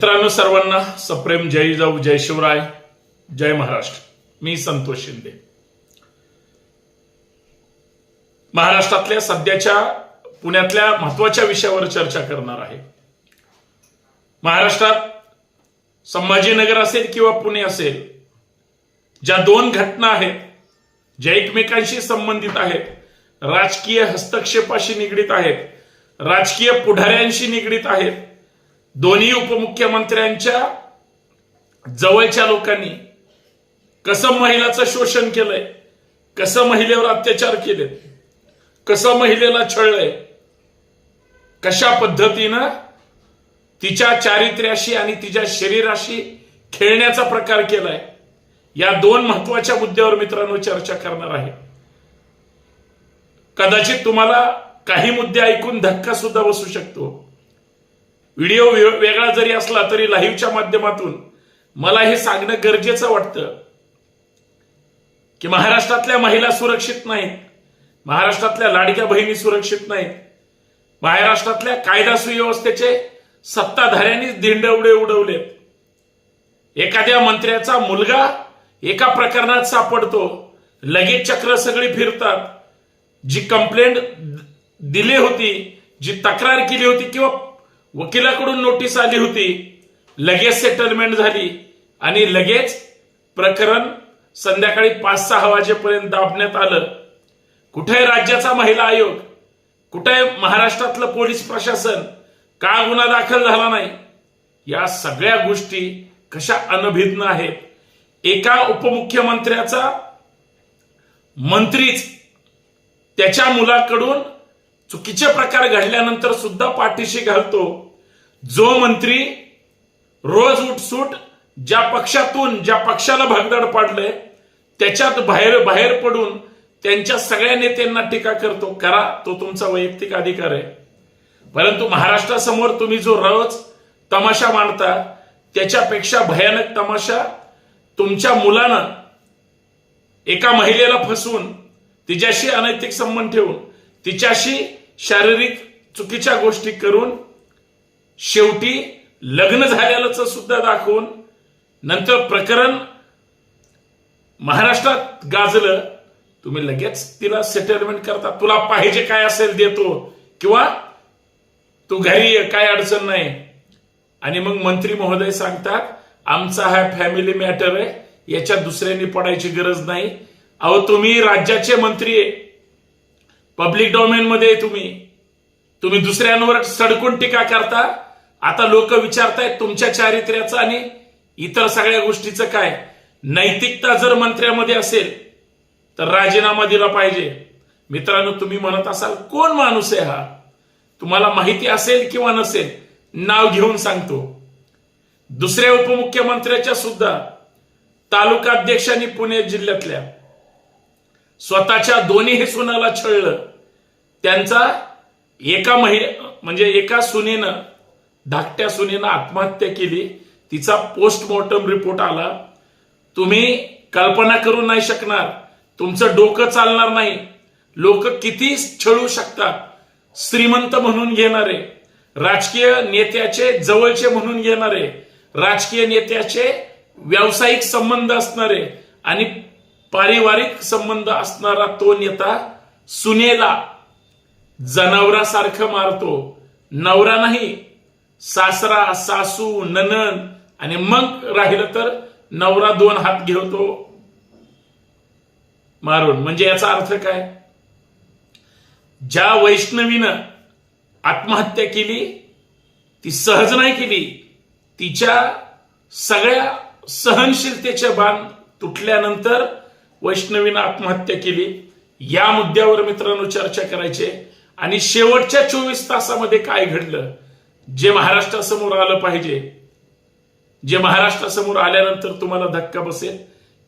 मित्रांनो सर्वांना सप्रेम जय जाऊ जय शिवराय जय महाराष्ट्र. मी संतोष शिंदे. महाराष्ट्रातल्या सध्याच्या पुण्यातल्या महत्त्वाच्या विषयावर चर्चा करणार आहे. महाराष्ट्रात संभाजीनगर असेल किंवा पुणे असेल ज्या दोन घटना आहेत ज्या एकमेकांशी संबंधित आहेत राजकीय हस्तक्षेपाशी निगडीत आहेत राजकीय पुढाऱ्यांशी निगडीत आहेत दोन्ही उपमुख्यमंत्र्यांच्या जवळच्या लोकांनी कसं महिलाचं शोषण केलंय कसं महिलेवर अत्याचार केले कसं महिलेला छळलंय कशा पद्धतीनं तिच्या चारित्र्याशी आणि तिच्या शरीराशी खेळण्याचा प्रकार केलाय या दोन महत्त्वाच्या मुद्द्यावर मित्रांनो चर्चा करणार आहे. कदाचित तुम्हाला काही मुद्दे ऐकून धक्का सुद्धा बसू शकतो. व्हिडिओ वेगळा जरी असला तरी लाईव्हच्या माध्यमातून मला हे सांगणं गरजेचं वाटतं की महाराष्ट्रातल्या महिला सुरक्षित नाहीत महाराष्ट्रातल्या लाडक्या बहिणी सुरक्षित नाहीत महाराष्ट्रातल्या कायदा सुव्यवस्थेचे सत्ताधाऱ्यांनीच दिंडवडे उडवलेत. एखाद्या मंत्र्याचा मुलगा एका प्रकरणात सापडतो लगेच चक्र सगळी फिरतात. जी कंप्लेंट दिली होती जी तक्रार केली होती किंवा वकिलाकडून नोटीस आली होती. लगेच सेटलमेंट झाली. आणि लगेच प्रकरण संध्याकाळी पाच सहा वाजेपर्यंत दाबण्यात आलं. कुठे राज्याचा महिला आयोग? कुठे महाराष्ट्रातलं पोलीस प्रशासन? का गुन्हा दाखल झाला नाही? या सगळ्या गोष्टी कशा अनभिज्ञ आहेत? एका उपमुख्यमंत्र्याचा मंत्रीच त्याच्या मुलाकडून चुकीचे प्रकार घडल्यानंतर सुद्धा पाठीशी घालतो. जो मंत्री रोज उठसूट ज्या पक्षातून ज्या पक्षाला भागदाड पाडलंय त्याच्यात बाहेर बाहेर पडून त्यांच्या सगळ्या नेत्यांना टीका करतो. करा तो तुमचा वैयक्तिक अधिकार आहे. परंतु महाराष्ट्रासमोर तुम्ही जो रोज तमाशा मांडता त्याच्यापेक्षा भयानक तमाशा तुमच्या मुलानं एका महिलेला फसवून तिच्याशी अनैतिक संबंध ठेवून तिच्याशी शारीरिक चुकीच्या गोष्टी करून शेवटी लग्न झाल्याचं सुद्धा दाखवून नंतर प्रकरण महाराष्ट्रात गाजलं तुम्ही लगेच तिला सेटलमेंट करता. तुला पाहिजे काय असेल देतो. किंवा तू घरी ये काय अडचण नाही. आणि मग मंत्री महोदय सांगतात आमचा हा फॅमिली मॅटर आहे. याच्या दुसऱ्यांनी पडायची गरज नाही. अहो तुम्ही राज्याचे मंत्री आहे. पब्लिक डोमेन मध्ये आहे तुम्ही. तुम्ही दुसऱ्यांवर सडकून टीका करता. आता लोक विचारतायत तुमच्या चारित्र्याचं आणि इतर सगळ्या गोष्टीचं काय. नैतिकता जर मंत्र्यामध्ये असेल तर राजीनामा दिला पाहिजे. मित्रांनो तुम्ही म्हणत असाल कोण माणूस आहे हा? तुम्हाला माहिती असेल किंवा नसेल नाव घेऊन सांगतो. दुसऱ्या उपमुख्यमंत्र्याच्या सुद्धा तालुका अध्यक्षांनी पुणे जिल्ह्यातल्या स्वतःच्या दोन्ही सुनाला छळलं. त्यांचा एका महि म्हणजे एका सुनेनं धाकट्या सुनेनं आत्महत्या केली. तिचा पोस्टमॉर्टम रिपोर्ट आला. तुम्ही कल्पना करू नाही शकणार. तुमचं डोकं चालणार नाही. लोक किती छळू शकतात? श्रीमंत म्हणून घेणारे. राजकीय नेत्याचे जवळचे म्हणून घेणारे. राजकीय नेत्याचे व्यावसायिक संबंध असणारे. आणि पारिवारिक संबंध असणारा तो नेता सुनेला जनावरासारखं मारतो. नवरा नाही सासरा सासू ननन आणि मग राहिलं तर नवरा दोन हात घेतो मारून. म्हणजे याचा अर्थ काय? ज्या वैष्णवीनं आत्महत्या केली ती सहज नाही केली तिच्या सगळ्या सहनशीलतेचे बाण तुटल्यानंतर वैष्णवीनं आत्महत्या केली. या मुद्द्यावर मित्रांनो चर्चा करायचे आणि शेवटच्या चोवीस तासामध्ये काय घडलं? जे महाराष्ट्रासमोर आलं पाहिजे. जे महाराष्ट्रासमोर आल्यानंतर तुम्हाला धक्का बसेल.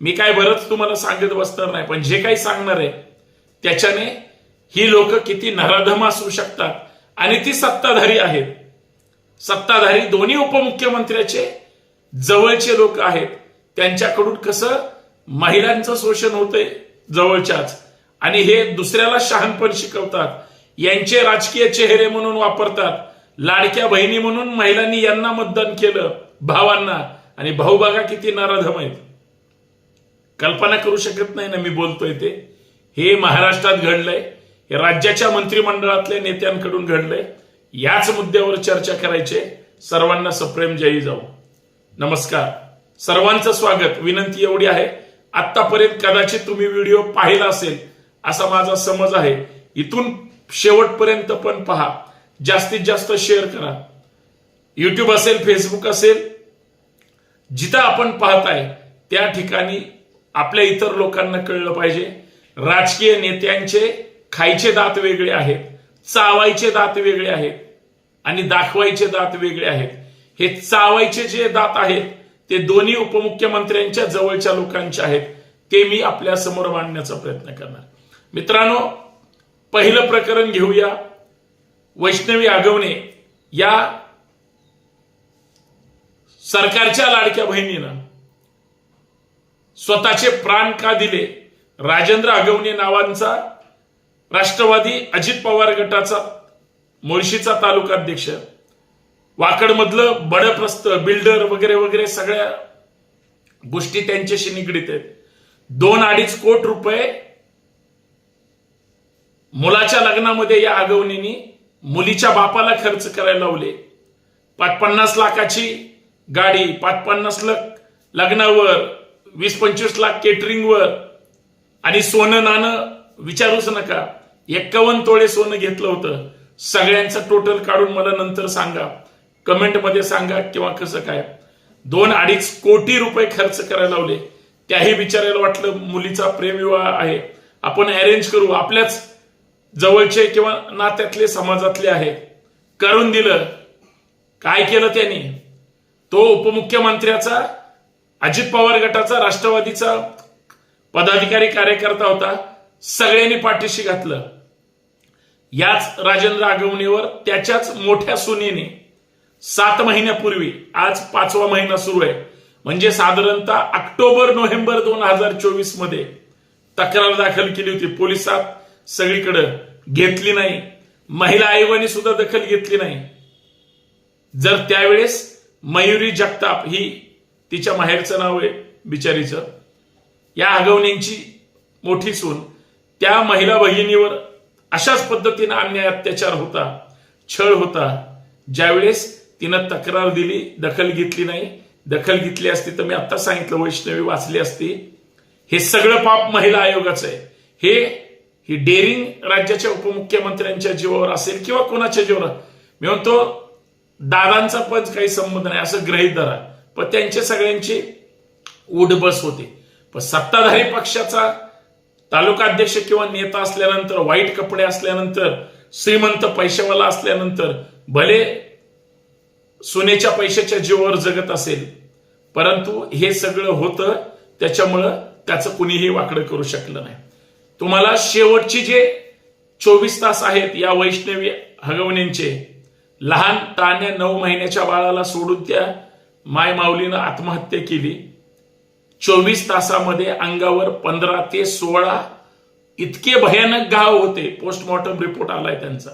मी काय बरंच तुम्हाला सांगत बसणार नाही पण जे काही सांगणार आहे त्याच्याने ही लोक किती नराधम असू शकतात. आणि ती सत्ताधारी आहेत. सत्ताधारी दोन्ही उपमुख्यमंत्र्याचे जवळचे लोक आहेत. त्यांच्याकडून कसं महिलांचं शोषण होतंय जवळच्याच. आणि हे दुसऱ्याला शहाणपण शिकवतात. यांचे राजकीय चेहरे म्हणून वापरतात. लाडक्या बहिणी म्हणून महिलांनी यांना मतदान केलं भावांना. आणि भाऊ बघा किती नाराधम आहेत कल्पना करू शकत नाही ना मी बोलतोय ते. हे महाराष्ट्रात घडलंय. हे राज्याच्या मंत्रिमंडळातल्या नेत्यांकडून घडलंय. याच मुद्द्यावर चर्चा करायचे. सर्वांना सप्रेम जयी जाऊ. नमस्कार. सर्वांचं स्वागत. विनंती एवढी आहे आतापर्यंत कदाचित तुम्ही व्हिडिओ पाहिला असेल असा माझा समज आहे. इथून शेवटपर्यंत पण पहा. जास्तीत जास्त शेअर करा. युट्यूब असेल फेसबुक असेल जिथं आपण पाहताय त्या ठिकाणी आपल्या इतर लोकांना कळलं पाहिजे. राजकीय नेत्यांचे खायचे दात वेगळे आहेत चावायचे दात वेगळे आहेत आणि दाखवायचे दात वेगळे आहेत. हे चावायचे जे दात आहेत ते दोन्ही उपमुख्यमंत्र्यांच्या जवळच्या लोकांचे आहेत. ते मी आपल्यासमोर मांडण्याचा प्रयत्न करणार. मित्रांनो पहिलं प्रकरण घेऊया. वैष्णवी आगवणे या सरकारच्या लाडक्या बहिणीनं स्वतःचे प्राण का दिले? राजेंद्र आगवणे नावांचा राष्ट्रवादी अजित पवार गटाचा मुळशीचा तालुकाध्यक्ष वाकडमधलं बडप्रस्त बिल्डर वगैरे वगैरे सगळ्या गोष्टी त्यांच्याशी निगडीत आहेत. दोन अडीच कोट रुपये मुलाच्या लग्नामध्ये या आगवणींनी मुलीच्या बापाला खर्च करायला लावले. पाच पन्नास लाखाची गाडी पाच पन्नास लाख लग्नावर वीस पंचवीस लाख केटरिंगवर आणि सोनं नाणं विचारूच नका. एक्कावन्न तोळे सोनं घेतलं होतं. सगळ्यांचं टोटल काढून मला नंतर सांगा. कमेंटमध्ये सांगा किंवा कसं काय. दोन अडीच कोटी रुपये खर्च करायला लावले. त्याही विचारायला वाटलं मुलीचा प्रेमविवाह आहे. आपण अरेंज करू. आपल्याच जवळचे किंवा नात्यातले समाजातले आहे. करून दिलं. काय केलं त्यांनी? तो उपमुख्यमंत्र्याचा अजित पवार गटाचा राष्ट्रवादीचा पदाधिकारी कार्यकर्ता होता. सगळ्यांनी पाठीशी घातलं. याच राजेंद्र आगवणीवर त्याच्याच मोठ्या सुनेने सात महिन्यापूर्वी आज पाचवा महिना सुरू आहे. म्हणजे साधारणतः ऑक्टोबर नोव्हेंबर दोन हजार चोवीसमध्ये तक्रार दाखल केली होती पोलिसात. सगळीकडे घेतली नाही. महिला आयोगाने सुद्धा दखल घेतली नाही. जर त्यावेळेस मयुरी जगताप ही तिच्या माहेरचं नाव आहे बिचारीचं या आगवण्यांची मोठी सून त्या महिला भगिनीवर अशाच पद्धतीने अन्याय अत्याचार होता छळ होता ज्यावेळेस तिनं तक्रार दिली दखल घेतली नाही. दखल घेतली असती तर मी आता सांगितलं वैष्णवी वाचली असती. हे सगळं पाप महिला आयोगाचं आहे. हे ही डेअरिंग राज्याच्या उपमुख्यमंत्र्यांच्या जीवावर असेल किंवा कोणाच्या जीवावर मी म्हणतो दादांचा पण काही संबंध नाही असं ग्रहित धरा. पण त्यांचे सगळ्यांची उडबस होते. पण सत्ताधारी पक्षाचा तालुका अध्यक्ष किंवा नेता असल्यानंतर वाईट कपडे असल्यानंतर श्रीमंत पैशावाला असल्यानंतर भले सोन्याच्या पैशाच्या जीवावर जगत असेल परंतु हे सगळं होतं त्याच्यामुळं त्याचं कुणीही वाकडं करू शकलं नाही. तुम्हाला शेवटची जे चोवीस तास आहेत या वैष्णवी हगवण्यांचे लहान ताण्या नऊ महिन्याच्या बाळाला सोडून त्या माय माऊलीनं आत्महत्या केली. चोवीस तासामध्ये अंगावर पंधरा ते सोळा इतके भयानक घाव होते. पोस्टमॉर्टम रिपोर्ट आलाय त्यांचा.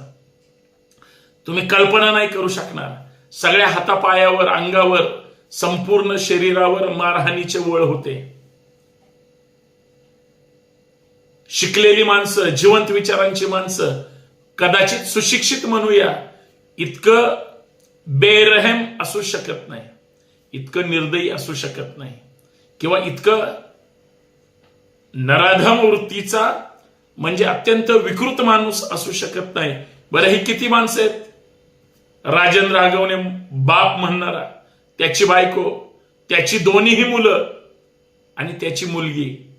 तुम्ही कल्पना नाही करू शकणार. सगळ्या हातापायावर अंगावर संपूर्ण शरीरावर मारहाणीचे वळ होते. शिकलेली माणसं जिवंत विचारांची माणसं कदाचित सुशिक्षित म्हणूया इतकं बेरहम असू शकत नाही इतकं निर्दयी असू शकत नाही किंवा इतकं नराधम वृत्तीचा म्हणजे अत्यंत विकृत माणूस असू शकत नाही. बरं ही किती माणसं आहेत? राजेंद्र आगवणे बाप म्हणणारा त्याची बायको त्याची दोन्हीही मुलं आणि त्याची मुलगी.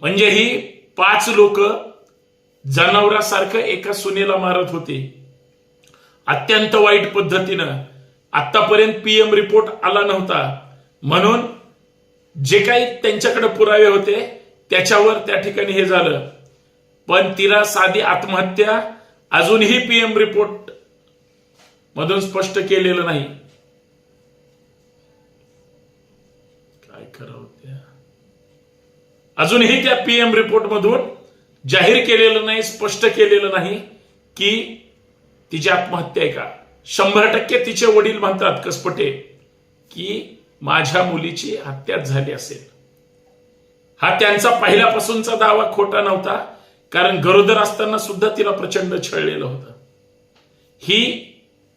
म्हणजे ही पाच लोक जनावरासारखं एका सुनेला मारत होते. अत्यंत वाईट पद्धतीनं आतापर्यंत पीएम रिपोर्ट आला नव्हता. म्हणून जे काही त्यांच्याकडे पुरावे होते त्याच्यावर त्या ठिकाणी हे झालं. पण तिला साधी आत्महत्या अजूनही पीएम रिपोर्ट मधून स्पष्ट केलेलं नाही. काय करावं त्या? अजूनही त्या पीएम रिपोर्ट मधून जाहीर केलेलं नाही स्पष्ट केलेलं नाही की तिची आत्महत्या आहे का? शंभर टक्के तिचे वडील म्हणतात कसपटे की माझ्या मुलीची हत्याच झाली असेल. हा त्यांचा पहिल्यापासूनचा दावा खोटा नव्हता. कारण गरोदर असताना सुद्धा तिला प्रचंड छळलेलं होतं. ही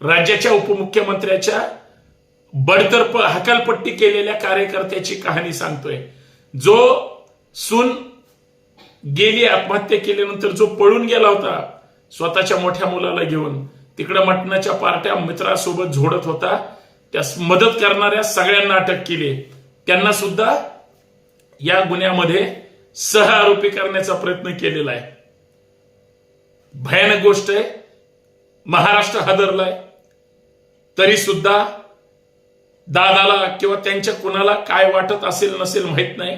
राज्याच्या उपमुख्यमंत्र्याच्या बडतर्फ हकालपट्टी केलेल्या कार्यकर्त्याची कहाणी सांगतोय. जो सून गेली आत्महत्या केल्यानंतर जो पळून गेला होता स्वतःच्या मोठ्या मुलाला घेऊन तिकडे मटणाच्या पार्ट्या मित्रासोबत झोडत होता त्या मदत करणाऱ्या सगळ्यांना अटक केली. त्यांना सुद्धा या गुन्ह्यामध्ये सह आरोपी करण्याचा प्रयत्न केलेला आहे. भयानक गोष्ट आहे. महाराष्ट्र हादरलाय. तरी सुद्धा दादाला किंवा त्यांच्या कुणाला काय वाटत असेल नसेल माहीत नाही.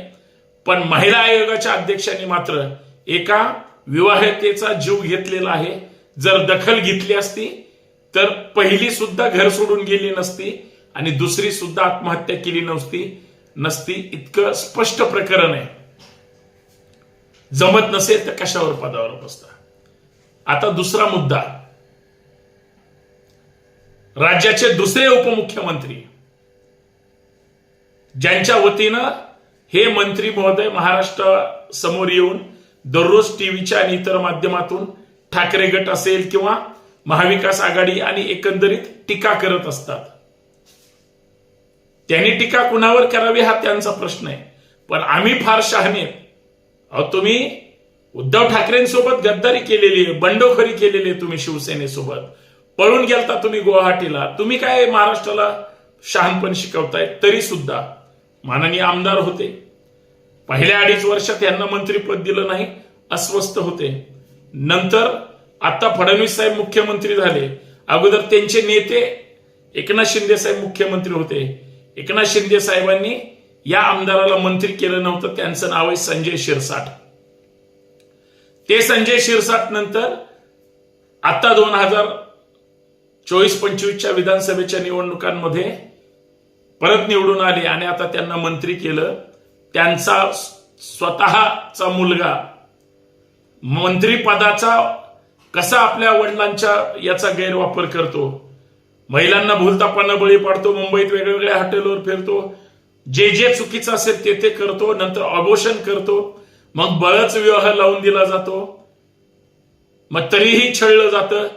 पण महिला आयोगाच्या अध्यक्षांनी मात्र एका विवाहितेचा जीव घेतलेला आहे. जर दखल घेतली असती तर पहिली सुद्धा घर सोडून गेली नसती आणि दुसरी सुद्धा आत्महत्या केली नसती नसती. इतकं स्पष्ट प्रकरण आहे. जमत नसेल तर कशावर पदावर बसता? आता दुसरा मुद्दा. राज्याचे दुसरे उपमुख्यमंत्री ज्यांच्या वतीनं हे मंत्री महोदय महाराष्ट्र समोर येऊन दररोज टीव्हीच्या आणि इतर माध्यमातून ठाकरे गट असेल किंवा महाविकास आघाडी आणि एकंदरीत टीका करत असतात. त्यांनी टीका कुणावर करावी हा त्यांचा प्रश्न आहे. पण आम्ही फार शहाणे अहो तुम्ही उद्धव ठाकरेंसोबत गद्दारी केलेली आहे बंडोखरी केलेली आहे तुम्ही शिवसेनेसोबत. पळून गेलता तुम्ही गुवाहाटीला. तुम्ही काय महाराष्ट्राला शहाणपण शिकवताय? तरी सुद्धा माननीय आमदार होते. पहिल्या अडीच वर्षात यांना मंत्रीपद दिलं नाही अस्वस्थ होते. नंतर आता फडणवीस साहेब मुख्यमंत्री झाले. अगोदर त्यांचे नेते एकनाथ शिंदे साहेब मुख्यमंत्री होते. एकनाथ शिंदे साहेबांनी या आमदाराला मंत्री केलं नव्हतं त्यांचं नाव आहे संजय शिरसाट. ते संजय शिरसाट नंतर आता दोन हजार चोवीस पंचवीसच्या विधानसभेच्या निवडणुकांमध्ये परत निवडून आले आणि आता त्यांना मंत्री केलं. त्यांचा स्वतःचा मुलगा मंत्रीपदाचा कसा आपल्या वडिलांच्या याचा गैरवापर करतो? महिलांना भूलतापांना बळी पाडतो मुंबईत वेगवेगळ्या हॉटेलवर फिरतो. जे जे चुकीचं असेल ते ते करतो नंतर अबोशन करतो मग बळच विवाह लावून दिला जातो. मग तरीही छळलं जातं.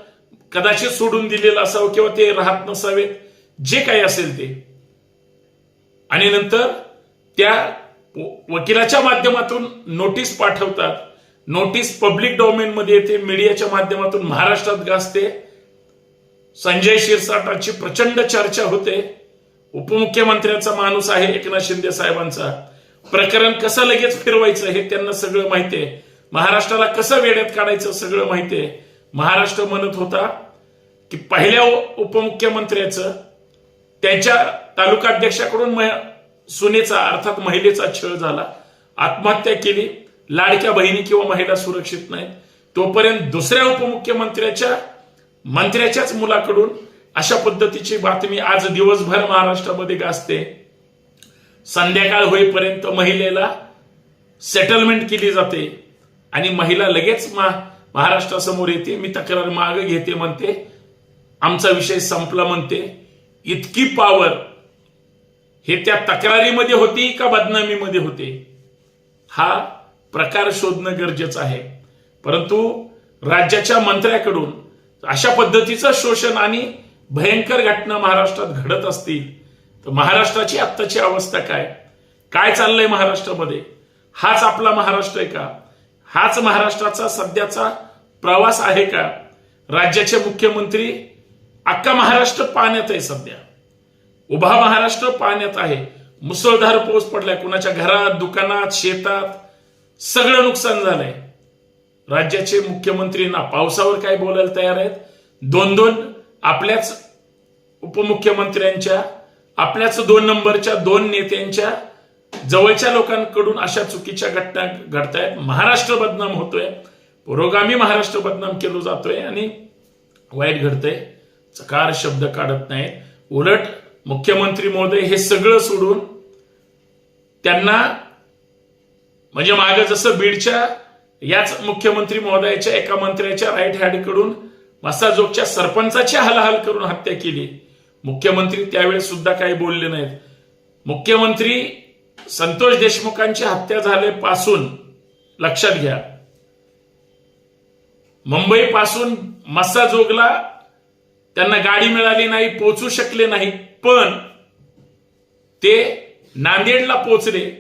कदाचित सोडून दिलेलं असावं किंवा ते राहत नसावेत. जे काही असेल ते. आणि नंतर त्या वकिलाच्या माध्यमातून नोटीस पाठवतात. नोटीस पब्लिक डोमेनमध्ये येते. मीडियाच्या माध्यमातून महाराष्ट्रात गाजते. संजय शिरसाटाची प्रचंड चर्चा होते. उपमुख्यमंत्र्यांचा माणूस आहे एकनाथ शिंदे साहेबांचा. प्रकरण कसं लगेच फिरवायचं हे त्यांना सगळं माहिती आहे. महाराष्ट्राला कसं वेड्यात काढायचं सगळं माहिती आहे. महाराष्ट्र म्हणत होता की पहिल्या उपमुख्यमंत्र्याचं त्यांच्या तालुकाध्यक्षाकडून सुनेचा अर्थात महिलेचा छळ झाला. आत्महत्या केली. लाडक्या बहिणी किंवा महिला सुरक्षित नाहीत. तोपर्यंत दुसऱ्या उपमुख्यमंत्र्याच्या मंत्र्याच्याच मुलाकडून अशा पद्धतीची बातमी आज दिवसभर महाराष्ट्रामध्ये गाजते. संध्याकाळ होईपर्यंत महिलेला सेटलमेंट केली जाते आणि महिला लगेच महाराष्ट्रासमोर येते. मी तक्रार माग घेते म्हणते. आमचा विषय संपला म्हणते. इतकी पॉवर हे त्या तक्रारीमध्ये होती का बदनामीमध्ये होते? हा प्रकार शोधणं गरजेचं आहे. परंतु राज्याच्या मंत्र्याकडून अशा पद्धतीचं शोषण आणि भयंकर घटना महाराष्ट्रात घडत असतील तर महाराष्ट्राची आत्ताची अवस्था काय? काय चाललंय महाराष्ट्रामध्ये? हाच आपला महाराष्ट्र आहे का? हाच महाराष्ट्राचा सध्याचा प्रवास आहे का? राज्याचे मुख्यमंत्री अख्खा महाराष्ट्र पाण्यात आहे सध्या. उभा महाराष्ट्र पाण्यात आहे. मुसळधार पाऊस पडलाय. कुणाच्या घरात दुकानात शेतात सगळं नुकसान झालंय. राज्याचे मुख्यमंत्री ना पावसावर काय बोलायला तयार आहेत? दोन दोन आपल्याच उपमुख्यमंत्र्यांच्या आपल्याच दोन नंबरच्या दोन नेत्यांच्या जवळच्या लोकांकडून अशा चुकीच्या घटना घडतायत. महाराष्ट्र बदनाम होतोय. पुरोगामी महाराष्ट्र बदनाम केलं जातोय आणि वाईट घडतंय. चकार शब्द काढत नाहीत. उलट मुख्यमंत्री महोदय हे सगळं सोडून त्यांना म्हणजे मागे जसं बीडच्या याच मुख्यमंत्री महोदयाच्या एका मंत्र्याच्या राईट हँडकडून मसाजोगच्या सरपंचाची हालहाल करून हत्या केली. मुख्यमंत्री त्यावेळेस सुद्धा काही बोलले नाहीत. मुख्यमंत्री संतोष देशमुखांची हत्या झाल्यापासून लक्षात घ्या. मुंबईपासून मस्साजोगला त्यांना गाडी मिळाली नाही पोचू शकले नाही पण ते नांदेडला पोचले